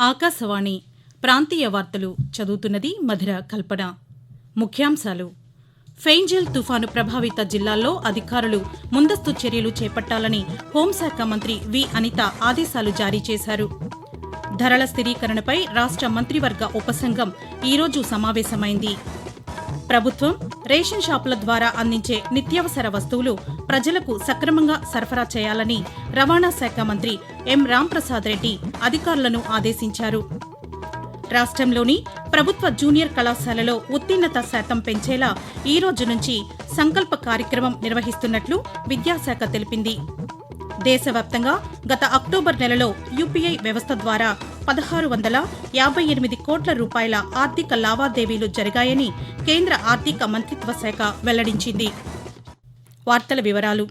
ఆకాశవాణి ప్రాంతీయ వార్తలు చదువుతున్నది మధుర కల్పన. ముఖ్యాంశాలు. ఫెయింజల్ తుఫాను ప్రభావిత జిల్లాల్లో అధికారులు ముందస్తు చర్యలు చేపట్టాలని హోంశాఖ మంత్రి వి అనిత ఆదేశాలు జారీ చేశారు. ధరల స్థిరీకరణపై రాష్ట్ర మంత్రివర్గ ఉపసంఘం ఈరోజు సమావేశమైంది. ప్రభుత్వం రేషన్ షాపుల ద్వారా అందించే నిత్యావసర వస్తువులు ప్రజలకు సక్రమంగా సరఫరా చేయాలని రవాణా శాఖ మంత్రి ఎం రాంప్రసాద్ రెడ్డి అధికారులను ఆదేశించారు. రాష్ట్రంలోని ప్రభుత్వ జూనియర్ కళాశాలలో ఉత్తీర్ణత శాతం పెంచేలా ఈ రోజు నుంచి సంకల్ప కార్యక్రమం నిర్వహిస్తున్నట్లు విద్యాశాఖ తెలిపింది. దేశవ్యాప్తంగా గత అక్టోబర్ నెలలో యూపీఐ వ్యవస్థ ద్వారా పదహారు వందల యాభై ఎనిమిది కోట్ల రూపాయల ఆర్థిక లావాదేవీలు జరిగాయని కేంద్ర ఆర్థిక మంత్రిత్వ శాఖ వెల్లడించింది. వార్తల వివరాలు.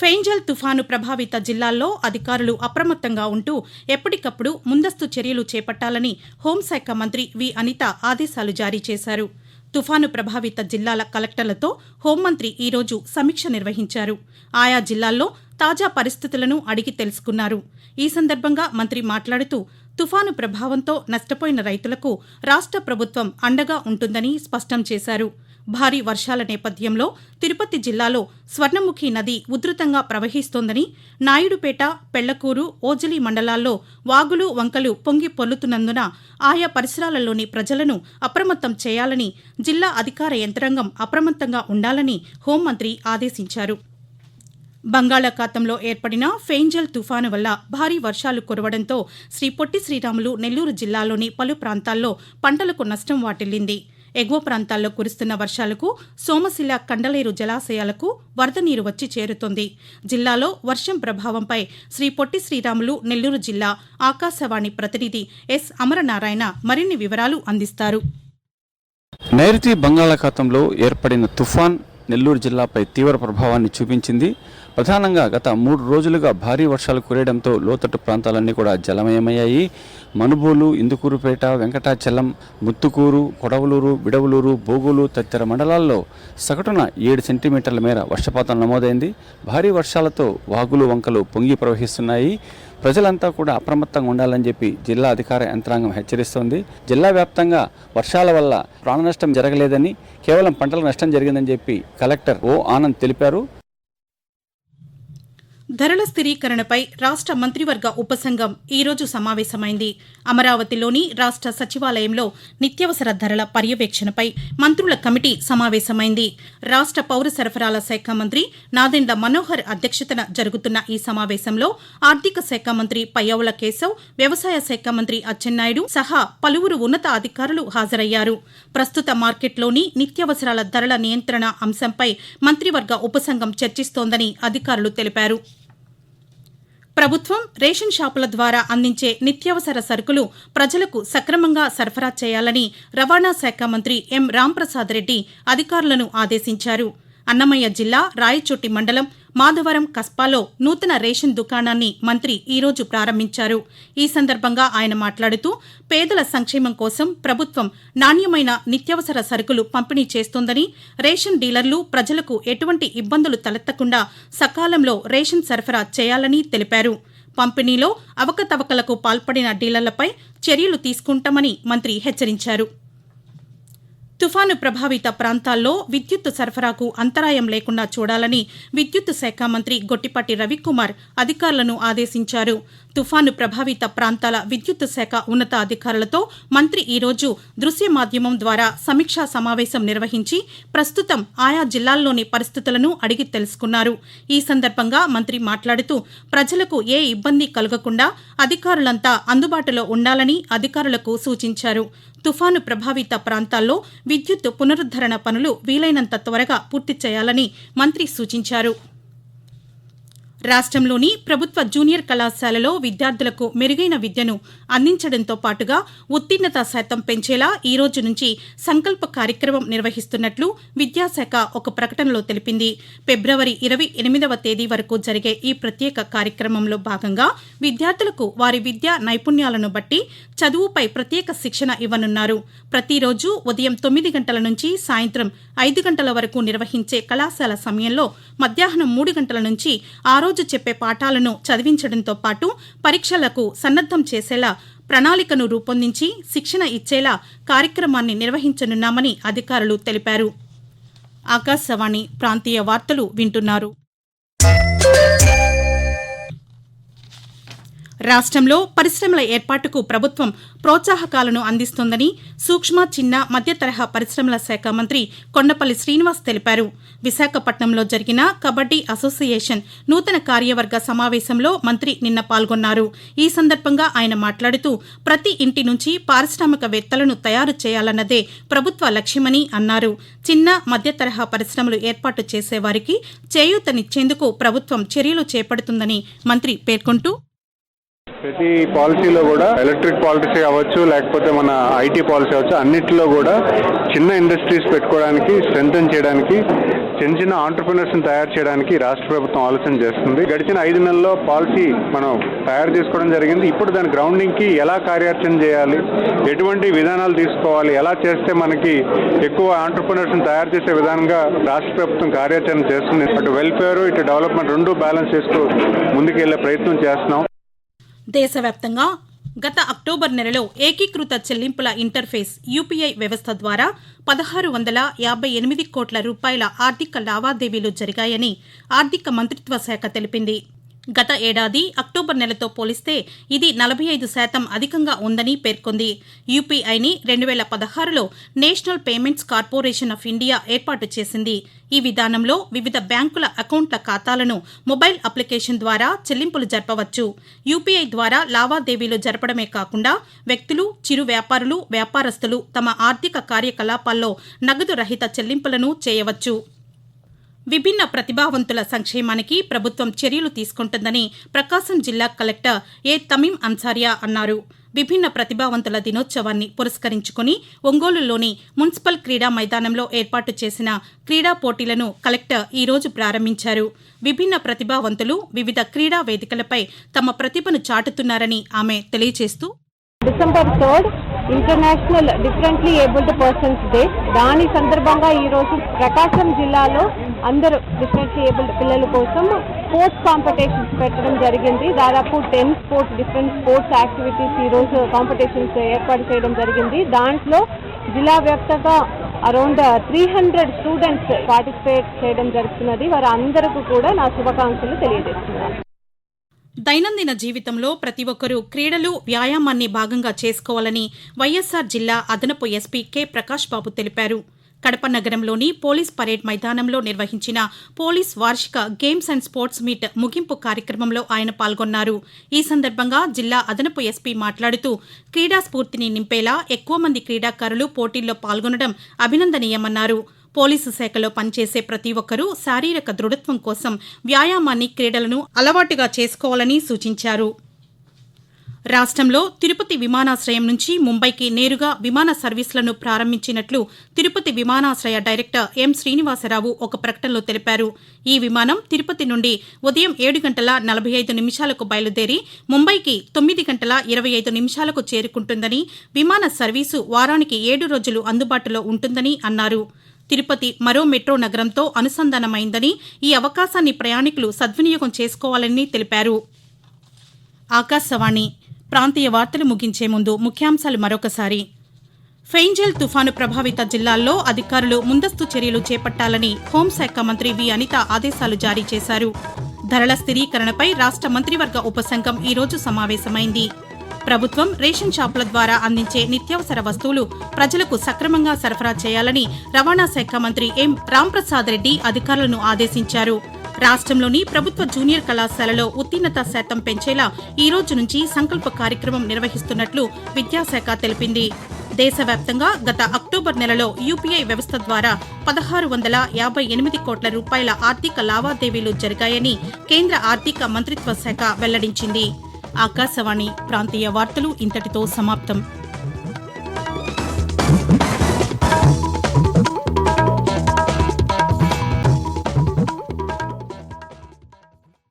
ఫెయింజల్ తుఫాను ప్రభావిత జిల్లాల్లో అధికారులు అప్రమత్తంగా ఉంటూ ఎప్పటికప్పుడు ముందస్తు చర్యలు చేపట్టాలని హోంశాఖ మంత్రి వి అనిత ఆదేశాలు జారీ చేశారు. తుఫాను ప్రభావిత జిల్లాల కలెక్టర్లతో హోంమంత్రి ఈరోజు సమీక్ష నిర్వహించారు. ఆయా జిల్లాల్లో తాజా పరిస్థితులను అడిగి తెలుసుకున్నారు. ఈ సందర్భంగా మంత్రి మాట్లాడుతూ తుఫాను ప్రభావంతో నష్టపోయిన రైతులకు రాష్ట్ర ప్రభుత్వం అండగా ఉంటుందని స్పష్టం చేశారు. భారీ వర్షాల నేపథ్యంలో తిరుపతి జిల్లాలో స్వర్ణముఖి నది ఉధృతంగా ప్రవహిస్తోందని నాయుడుపేట పెళ్ళకూరు ఓజలి మండలాల్లో వాగులు వంకలు పొంగి పొల్లుతున్నందున ఆయా పరిసరాలలోని ప్రజలను అప్రమత్తం చేయాలని జిల్లా అధికార యంత్రాంగం అప్రమత్తంగా ఉండాలని హోంమంత్రి ఆదేశించారు. బంగాళాఖాతంలో ఏర్పడిన ఫెయింజల్ తుఫాను వల్ల భారీ వర్షాలు కురవడంతో శ్రీ పొట్టి శ్రీరాములు నెల్లూరు జిల్లాలోని పలు ప్రాంతాల్లో పంటలకు నష్టం వాటిల్లింది. ఎగువ ప్రాంతాల్లో కురుస్తున్న వర్షాలకు సోమశిల కండలేరు జలాశయాలకు వరద నీరు వచ్చి చేరుతోంది. జిల్లాలో వర్షం ప్రభావంపై శ్రీ పొట్టి శ్రీరాములు నెల్లూరు జిల్లా ఆకాశవాణి ప్రతినిధి ఎస్. అమరనారాయణ మరిన్ని వివరాలు అందిస్తారు. నైరుతి బంగాళాఖాతంలో ఏర్పడిన తుఫాన్ నెల్లూరు జిల్లాపై తీవ్ర ప్రభావాన్ని చూపించింది. ప్రధానంగా గత మూడు రోజులుగా భారీ వర్షాలు కురియడంతో లోతట్టు ప్రాంతాలన్నీ కూడా జలమయమయ్యాయి. మనుబోలు ఇందుకూరుపేట వెంకటాచలం ముత్తుకూరు కొడవలూరు విడవలూరు బోగులు తదితర మండలాల్లో సగటున ఏడు సెంటీమీటర్ల మేర వర్షపాతం నమోదైంది. భారీ వర్షాలతో వాగులు వంకలు పొంగి ప్రవహిస్తున్నాయి. ప్రజలంతా కూడా అప్రమత్తంగా ఉండాలని చెప్పి జిల్లా అధికార యంత్రాంగం హెచ్చరిస్తోంది. జిల్లా వ్యాప్తంగా వర్షాల వల్ల ప్రాణ నష్టం జరగలేదని కేవలం పంటల నష్టం జరిగిందని చెప్పి కలెక్టర్ ఓ ఆనంద్ తెలిపారు. ధరల స్థిరీకరణపై రాష్ట్ర మంత్రివర్గ ఉపసంఘం ఈరోజు సమావేశమైంది. అమరావతిలోని రాష్ట్ర సచివాలయంలో నిత్యావసర ధరల పర్యవేక్షణపై మంత్రుల కమిటీ సమావేశమైంది. రాష్ట్ర పౌర సరఫరాల శాఖ మంత్రి నాదెండ్ల మనోహర్ అధ్యక్షతన జరుగుతున్న ఈ సమావేశంలో ఆర్థిక శాఖ మంత్రి పయ్యవుల కేశవ్ వ్యవసాయ శాఖ మంత్రి అచ్చెన్నాయుడు సహా పలువురు ఉన్నత అధికారులు హాజరయ్యారు. ప్రస్తుత మార్కెట్లోని నిత్యావసరాల ధరల నియంత్రణ అంశంపై మంత్రివర్గ ఉపసంఘం చర్చిస్తోందని అధికారులు తెలిపారు. ప్రభుత్వం రేషన్ షాపుల ద్వారా అందించే నిత్యావసర సరుకులు ప్రజలకు సక్రమంగా సరఫరా చేయాలని రవాణా శాఖ మంత్రి ఎం. రాంప్రసాద్ రెడ్డి అధికారులను ఆదేశించారు. అన్నమయ్య జిల్లా రాయచోటి మండలం మాధవరం కస్పాలో నూతన రేషన్ దుకాణాన్ని మంత్రి ఈరోజు ప్రారంభించారు. ఈ సందర్భంగా ఆయన మాట్లాడుతూ పేదల సంక్షేమం కోసం ప్రభుత్వం నాణ్యమైన నిత్యావసర సరుకులు పంపిణీ చేస్తోందని రేషన్ డీలర్లు ప్రజలకు ఎటువంటి ఇబ్బందులు తలెత్తకుండా సకాలంలో రేషన్ సరఫరా చేయాలని తెలిపారు. పంపిణీలో అవకతవకలకు పాల్పడిన డీలర్లపై చర్యలు తీసుకుంటామని మంత్రి హెచ్చరించారు. తుఫాను ప్రభావిత ప్రాంతాల్లో విద్యుత్ సరఫరాకు అంతరాయం లేకుండా చూడాలని విద్యుత్ శాఖ మంత్రి గొట్టిపాటి రవికుమార్ అధికారులను ఆదేశించారు. తుఫాను ప్రభావిత ప్రాంతాల విద్యుత్ శాఖ ఉన్నత అధికారులతో మంత్రి ఈరోజు దృశ్య మాధ్యమం ద్వారా సమీక్షా సమావేశం నిర్వహించి ప్రస్తుతం ఆయా జిల్లాల్లోని పరిస్థితులను అడిగి తెలుసుకున్నారు. ఈ సందర్భంగా మంత్రి మాట్లాడుతూ ప్రజలకు ఏ ఇబ్బంది కలగకుండా అధికారులంతా అందుబాటులో ఉండాలని అధికారులకు సూచించారు. తుఫాను ప్రభావిత ప్రాంతాల్లో విద్యుత్ పునరుద్దరణ పనులు వీలైనంత త్వరగా పూర్తి చేయాలని మంత్రి సూచించారు. రాష్ట్రంలోని ప్రభుత్వ జూనియర్ కళాశాలలో విద్యార్థులకు మెరుగైన విద్యను అందించడంతో పాటుగా ఉత్తీర్ణత శాతం పెంచేలా ఈ రోజు నుంచి సంకల్ప కార్యక్రమం నిర్వహిస్తున్నట్లు విద్యాశాఖ ఒక ప్రకటనలో తెలిపింది. ఫిబ్రవరి ఇరవై ఎనిమిదవ తేదీ వరకు జరిగే ఈ ప్రత్యేక కార్యక్రమంలో భాగంగా విద్యార్థులకు వారి విద్యా నైపుణ్యాలను బట్టి చదువుపై ప్రత్యేక శిక్షణ ఇవ్వనున్నారు. ప్రతిరోజు ఉదయం తొమ్మిది గంటల నుంచి సాయంత్రం ఐదు గంటల వరకు నిర్వహించే కళాశాల సమయంలో మధ్యాహ్నం మూడు గంటల నుంచి ఆరో రోజు చెప్పే పాఠాలను చదివించడంతో పాటు పరీక్షలకు సన్నద్దం చేసేలా ప్రణాళికను రూపొందించి శిక్షణ ఇచ్చేలా కార్యక్రమాన్ని నిర్వహించనున్నామని అధికారులు తెలిపారు. ఆకాశవాణి ప్రాంతీయ వార్తలు వింటున్నారు. రాష్ట్రంలో పరిశ్రమల ఏర్పాటుకు ప్రభుత్వం ప్రోత్సాహకాలను అందిస్తోందని సూక్ష్మ చిన్న మధ్య తరహా పరిశ్రమల శాఖ మంత్రి కొండపల్లి శ్రీనివాస్ తెలిపారు. విశాఖపట్నంలో జరిగిన కబడ్డీ అసోసియేషన్ నూతన కార్యవర్గ సమావేశంలో మంత్రి నిన్న పాల్గొన్నారు. ఈ సందర్భంగా ఆయన మాట్లాడుతూ ప్రతి ఇంటి నుంచి పారిశ్రామికవేత్తలను తయారు చేయాలన్నదే ప్రభుత్వ లక్ష్యమని అన్నారు. చిన్న మధ్య తరహా పరిశ్రమలు ఏర్పాటు చేసేవారికి చేయూతనిచ్చేందుకు ప్రభుత్వం చర్యలు చేపడుతుందని మంత్రి పేర్కొంటూ ప్రతి పాలసీలో కూడా ఎలక్ట్రిక్ పాలసీ అవ్వచ్చు లేకపోతే మన ఐటీ పాలసీ అవ్వచ్చు అన్నిటిలో కూడా చిన్న ఇండస్ట్రీస్ పెట్టుకోవడానికి స్ట్రెంగ్తన్ చేయడానికి చిన్న చిన్న ఆంటర్ప్రినర్స్ని తయారు చేయడానికి రాష్ట్ర ప్రభుత్వం ఆలోచన చేస్తుంది. గడిచిన ఐదు నెలల్లో పాలసీ మనం తయారు చేసుకోవడం జరిగింది. ఇప్పుడు దాని గ్రౌండింగ్కి ఎలా కార్యాచరణ చేయాలి? ఎటువంటి విధానాలు తీసుకోవాలి? ఎలా చేస్తే మనకి ఎక్కువ ఆంటర్ప్రినర్స్ని తయారు చేసే విధానంగా రాష్ట్ర ప్రభుత్వం కార్యాచరణ చేస్తుంది? అటు వెల్ఫేర్ ఇటు డెవలప్మెంట్ రెండు బ్యాలెన్స్ చేస్తూ ముందుకెళ్ళే ప్రయత్నం చేస్తున్నాం. దేశవ్యాప్తంగా గత అక్టోబర్ నెలలో ఏకీకృత చెల్లింపుల ఇంటర్ఫేస్ యూపీఐ వ్యవస్థ ద్వారా పదహారు వందల యాభై ఎనిమిది కోట్ల రూపాయల ఆర్థిక లావాదేవీలు జరిగాయని ఆర్థిక మంత్రిత్వ శాఖ తెలిపింది. గత ఏడాది అక్టోబర్ నెలతో పోలిస్తే ఇది నలభై ఐదు శాతం అధికంగా ఉందని పేర్కొంది. యూపీఐని రెండు వేల పదహారులో national payments corporation of India ఏర్పాటు చేసింది. ఈ విధానంలో వివిధ బ్యాంకుల అకౌంట్ల ఖాతాలను మొబైల్ అప్లికేషన్ ద్వారా చెల్లింపులు జరపవచ్చు. యూపీఐ ద్వారా లావాదేవీలు జరపడమే కాకుండా వ్యక్తులు చిరు వ్యాపారులు వ్యాపారస్తులు తమ ఆర్థిక కార్యకలాపాల్లో నగదు రహిత చెల్లింపులను చేయవచ్చు. విభిన్న ప్రతిభావంతుల సంక్షేమానికి ప్రభుత్వం చర్యలు తీసుకుంటుందని ప్రకాశం జిల్లా కలెక్టర్ ఏ తమీం అన్సారియా అన్నారు. విభిన్న ప్రతిభావంతుల దినోత్సవాన్ని పురస్కరించుకుని ఒంగోలులోని మున్సిపల్ క్రీడా మైదానంలో ఏర్పాటు చేసిన క్రీడా పోటీలను కలెక్టర్ ఈ రోజు ప్రారంభించారు. విభిన్న ప్రతిభావంతులు వివిధ క్రీడా వేదికలపై తమ ప్రతిభను చాటుతున్నారని ఆమె తెలియజేస్తూ December third international differently abled persons day. దాని సందర్భంగా ఈరోజు ప్రకాశం జిల్లాలో అందరూ డిఫరెంట్లీ పిల్లల కోసం స్పోర్ట్స్ కాంపిటీషన్స్ పెట్టడం జరిగింది. దాదాపు ten sports different sports activities ఈరోజు కాంపిటీషన్స్ ఏర్పాటు చేయడం జరిగింది. దాంట్లో జిల్లా వ్యాప్తంగా around three hundred students participate చేయడం జరుగుతున్నది. వారు అందరికీ కూడా నా శుభాకాంక్షలు తెలియజేస్తున్నాను దైనందిన జీవితంలో ప్రతి ఒక్కరూ క్రీడలు వ్యాయామాన్ని భాగంగా చేసుకోవాలని వైఎస్సార్ జిల్లా అదనపు ఎస్పీ కె. ప్రకాష్ బాబు తెలిపారు. కడప నగరంలోని పోలీస్ పరేడ్ మైదానంలో నిర్వహించిన పోలీస్ వార్షిక గేమ్స్ అండ్ స్పోర్ట్స్ మీట్ ముగింపు కార్యక్రమంలో ఆయన పాల్గొన్నారు. ఈ సందర్భంగా జిల్లా అదనపు ఎస్పీ మాట్లాడుతూ క్రీడా స్ఫూర్తిని నింపేలా ఎక్కువ మంది క్రీడాకారులు పోటీల్లో పాల్గొనడం అభినందనీయమన్నారు. పోలీసు శాఖలో పనిచేసే ప్రతి ఒక్కరూ శారీరక దృఢత్వం కోసం వ్యాయామాన్ని క్రీడలను అలవాటుగా చేసుకోవాలని సూచించారు. రాష్ట్రంలో తిరుపతి విమానాశ్రయం నుంచి ముంబైకి నేరుగా విమాన సర్వీసులను ప్రారంభించినట్లు తిరుపతి విమానాశ్రయ డైరెక్టర్ ఎం శ్రీనివాసరావు ఒక ప్రకటనలో తెలిపారు. ఈ విమానం తిరుపతి నుండి ఉదయం ఏడు గంటల నలభై ఐదు నిమిషాలకు బయలుదేరి ముంబైకి తొమ్మిది గంటల ఇరవై ఐదు నిమిషాలకు చేరుకుంటుందని విమాన సర్వీసు వారానికి ఏడు రోజులు అందుబాటులో ఉంటుందని అన్నారు. తిరుపతి మరో మెట్రో నగరంతో అనుసంధానమైందని ఈ అవకాశాన్ని ప్రయాణికులు సద్వినియోగం చేసుకోవాలని తెలిపారు. ఆకాశవాణి ప్రాంతీయ వార్తలు ముగించే ముందు ముఖ్యాంశాలు మరొకసారి. ఫెయింజల్ తుఫాను ప్రభావిత జిల్లాల్లో అధికారులు ముందస్తు చర్యలు చేపట్టాలని హోంశాఖ మంత్రి వి. అనిత ఆదేశాలు జారీ చేశారు. ధరల స్థిరీకరణపై రాష్ట్ర మంత్రివర్గ ఉపసంఘం ఈరోజు సమావేశమైంది. ప్రభుత్వం రేషన్ షాపుల ద్వారా అందించే నిత్యావసర వస్తువులు ప్రజలకు సక్రమంగా సరఫరా చేయాలని రవాణా శాఖ మంత్రి ఎం. రాంప్రసాద్ రెడ్డి అధికారులను ఆదేశించారు. రాష్ట్రంలోని ప్రభుత్వ జూనియర్ కళాశాలలో ఉత్తీర్ణత శాతం పెంచేలా ఈ రోజు నుంచి సంకల్ప కార్యక్రమం నిర్వహిస్తున్నట్లు విద్యాశాఖ తెలిపింది. దేశవ్యాప్తంగా గత అక్టోబర్ నెలలో యూపీఐ వ్యవస్థ ద్వారా పదహారు వందల యాభై ఎనిమిది కోట్ల రూపాయల ఆర్థిక లావాదేవీలు జరిగాయని కేంద్ర ఆర్థిక మంత్రిత్వ శాఖ వెల్లడించింది. ఆకాశవాణి ప్రాంతీయ వార్తలు ఇంతటితో సమాప్తం.